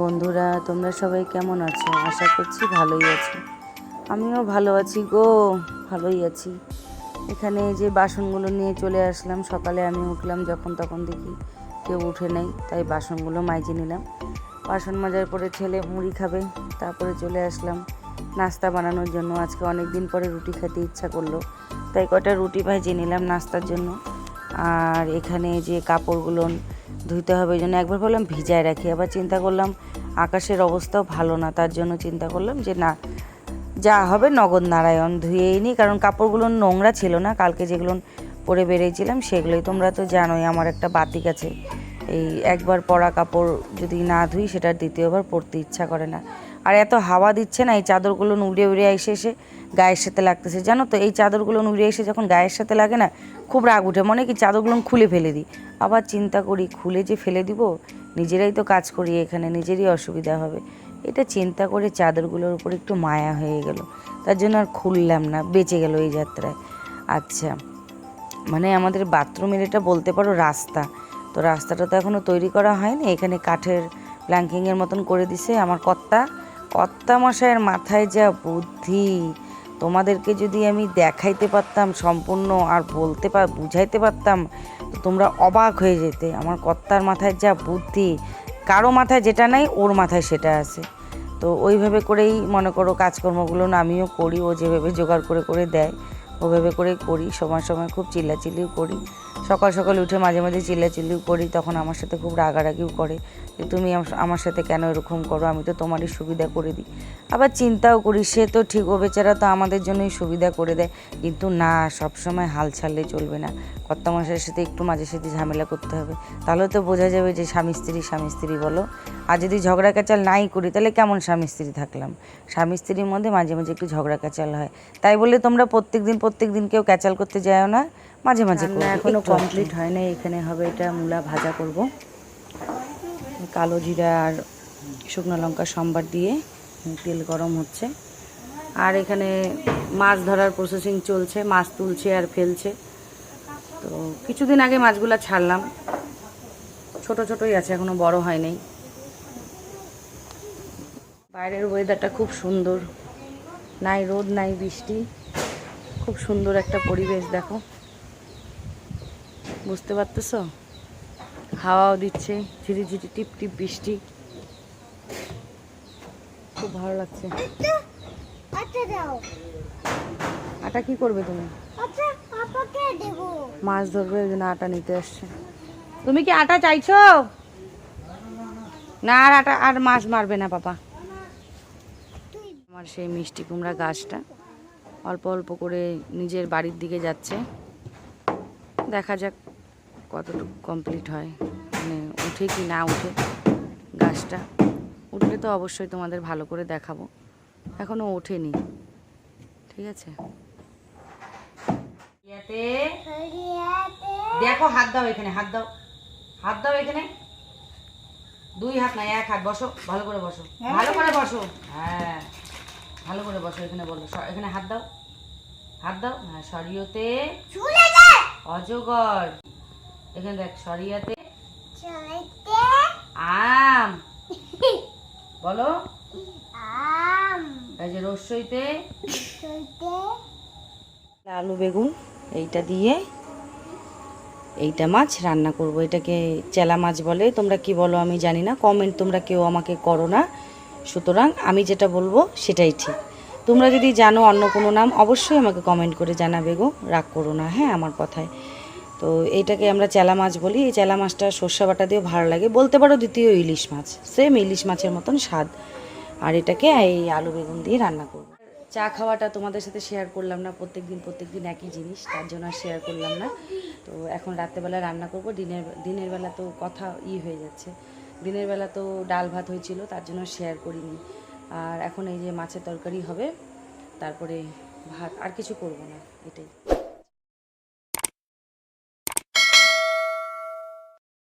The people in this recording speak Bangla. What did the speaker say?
বন্ধুরা, তোমরা সবাই কেমন আছো? আশা করছি ভালোই আছো। আমিও ভালো আছি গো, ভালোই আছি। এখানে যে বাসনগুলো নিয়ে চলে আসলাম, সকালে আমি উঠলাম যখন তখন দেখি কেউ উঠে নেই, তাই বাসনগুলো মাইজে নিলাম। বাসন মাজার পরে ছেলে মুড়ি খাবে, তারপরে চলে আসলাম নাস্তা বানানোর জন্য। আজকে অনেক দিন পরে রুটি খেতে ইচ্ছা করল, তাই কটা রুটি ভাইজে নিলাম নাস্তার জন্য। আর এখানে যে কাপড়গুলো ধুইতে হবে, ওই জন্য একবার বললাম ভিজায় রাখি। আবার চিন্তা করলাম আকাশের অবস্থাও ভালো না, তার জন্য চিন্তা করলাম যে না, যা হবে নগদ নারায়ণ, ধুয়েই নিই কারণ কাপড়গুলো নোংরা ছিল না, কালকে যেগুলো পরে বেরিয়েছিলাম সেগুলোই তোমরা তো জানোই, আমার একটা বাতিক আছে। এই একবার পরা কাপড় যদি না ধুই, সেটা দ্বিতীয়বার পরতে ইচ্ছা করে না। আর এত হাওয়া দিচ্ছে না, এই চাদরগুলো উড়ে উড়ে এসে এসে গায়ের সাথে লাগতেছে। জানো তো, এই চাদরগুলো উড়ে এসে যখন গায়ের সাথে লাগে না, খুব রাগ উঠে। মনে কি চাদরগুলো খুলে ফেলে দিই। আবার চিন্তা করি, খুলে যে ফেলে দিব, নিজেরাই তো কাজ করি এখানে, নিজেরই অসুবিধা হবে। এটা চিন্তা করে চাদরগুলোর উপর একটু মায়া হয়ে গেল। তার জন্য আর খুললাম না, বেঁচে গেল এই যাত্রায়। আচ্ছা মানে আমাদের বাথরুমের এটা বলতে পারো রাস্তা। তো রাস্তাটা তো এখনও তৈরি করা হয়নি, এখানে কাঠের প্ল্যাঙ্কিংয়ের মতন করে দিছে আমার কর্তা। কর্তা মশাইয়ের মাথায় যা বুদ্ধি। তোমাদেরকে যদি আমি দেখাইতে পারতাম, সম্পূর্ণ আর বলতে পার বুঝাইতে পারতাম, তো তোমরা অবাক হয়ে যেতে। আমার কর্তার মাথায় যা বুদ্ধি, কারও মাথায় যেটা নাই, ওর মাথায় সেটা আছে। তো ওইভাবে করেই মনে করো কাজকর্মগুলো আমিও করি, ও যেভাবে জোগাড় করে করে দেয়, ওভাবে করে করি, সময় সময় খুব চিল্লাচিল্লিও করি। সকাল সকাল উঠে মাঝে মাঝে চিল্লাচিল্লিও করি তখন আমার সাথে খুব রাগারাগিও করে যে তুমি আমার সাথে কেন এরকম করো? আমি তো তোমারই সুবিধা করে দিই। আবার চিন্তাও করি সে তো ঠিক ও বেচারা তো আমাদের জন্যই সুবিধা করে দেয়। কিন্তু না সব সময় হাল ছাড়লে চলবে না। কর্তামশাইয়ের সাথে একটু মাঝে সাথে ঝামেলা করতে হবে। তাহলে তো বোঝা যাবে যে স্বামী স্ত্রী স্বামী স্ত্রী বলো। আর যদি ঝগড়া কাচাল নাই করি তাহলে কেমন স্বামী স্ত্রী থাকলাম? স্বামী স্ত্রীর মধ্যে মাঝে মাঝে একটু ঝগড়া কাচাল হয়। তাই বলে তোমরা প্রত্যেক দিন প্রত্যেক দিন কেউ ক্যাচাল করতে যাও না মাঝে মাঝে এখনও কমপ্লিট হয় না এখানে হবে এটা মূলা ভাজা করব। কালো জিরা আর শুকনো লঙ্কা সম্বার দিয়ে তেল গরম হচ্ছে। আর এখানে মাছ ধরার প্রসেসিং চলছে, মাছ তুলছে আর ফেলছে। তো কিছুদিন আগে মাছগুলা ছাড়লাম। ছোট ছোটই আছে, এখনও বড় হয় নাই। বাইরের ওয়েদারটা খুব সুন্দর। নাই রোদ, নাই বৃষ্টি। খুব সুন্দর একটা পরিবেশ, দেখো। বুঝতে পারতেছো? হাওয়াও দিচ্ছে ঝিরি ঝিরি টিপ টিপ বৃষ্টি। খুব ভালো লাগছে। আচ্ছা আটা কি করবে তুমি? আচ্ছা মাছ ধরবে ওই জন্য আটা নিতে আসছে। তুমি কি আটা চাইছো? না আর আটা আর মাছ মারবে না পাপা। আমার সেই মিষ্টি কুমড়া গাছটা অল্প অল্প করে নিজের বাড়ির দিকে যাচ্ছে। দেখা যাক। কতটুকু কমপ্লিট হয়? মানে উঠে কি না উঠে গাছটা? উঠলে তো অবশ্যই তোমাদের ভালো করে দেখাবো। এখনও ওঠেনি। ঠিক আছে? দেখো হাত দাও এখানে হাত দাও। হাত দাও এখানে। দুই হাত না এক হাত। বসো ভালো করে বসো। ভালো করে বসো। হ্যাঁ। ভালো করে বসো এখানে বলো। এখানে হাত দাও। হাত দাও। হ্যাঁ সরিয়তে অজগর। এখানে দেখ সরিয়াতে আম। বলো। আম। এই যে রসইতে আলু বেগুন এইটা দিয়ে এইটা মাছ রান্না করব। এটাকে চেলা মাছ বলে। তোমরা কি বলো আমি জানি না। কমেন্ট তোমরা কেউ আমাকে করো না। সুতরাং আমি যেটা বলব সেটাই ঠিক। তোমরা যদি জানো অন্য কোনো নাম অবশ্যই আমাকে কমেন্ট করে জানাবে গো। রাগ করো না হ্যাঁ আমার কথায়। তো এইটাকে আমরা চেলা মাছ বলি। এই চেলা মাছটা সর্ষে বাটা দিয়েও ভালো লাগে। বলতে পারো দ্বিতীয় ইলিশ মাছ। সেম ইলিশ মাছের মতন স্বাদ। আর এটাকে এই আলু বেগুন দিয়ে রান্না করব। চা খাওয়াটা তোমাদের সাথে শেয়ার করলাম না। প্রত্যেক দিন প্রত্যেক দিন একই জিনিস। তার জন্য আর শেয়ার করলাম না। তো এখন রাত্রেবেলা রান্না করব। দিনের দিনের বেলা তো কথা ই হয়ে যাচ্ছে। দিনের বেলা তো ডাল ভাত হয়েছিল, তার জন্য শেয়ার করিনি। আর এখন এই যে মাছের তরকারি হবে, তারপরে ভাত। আর কিছু করব না। এটাই।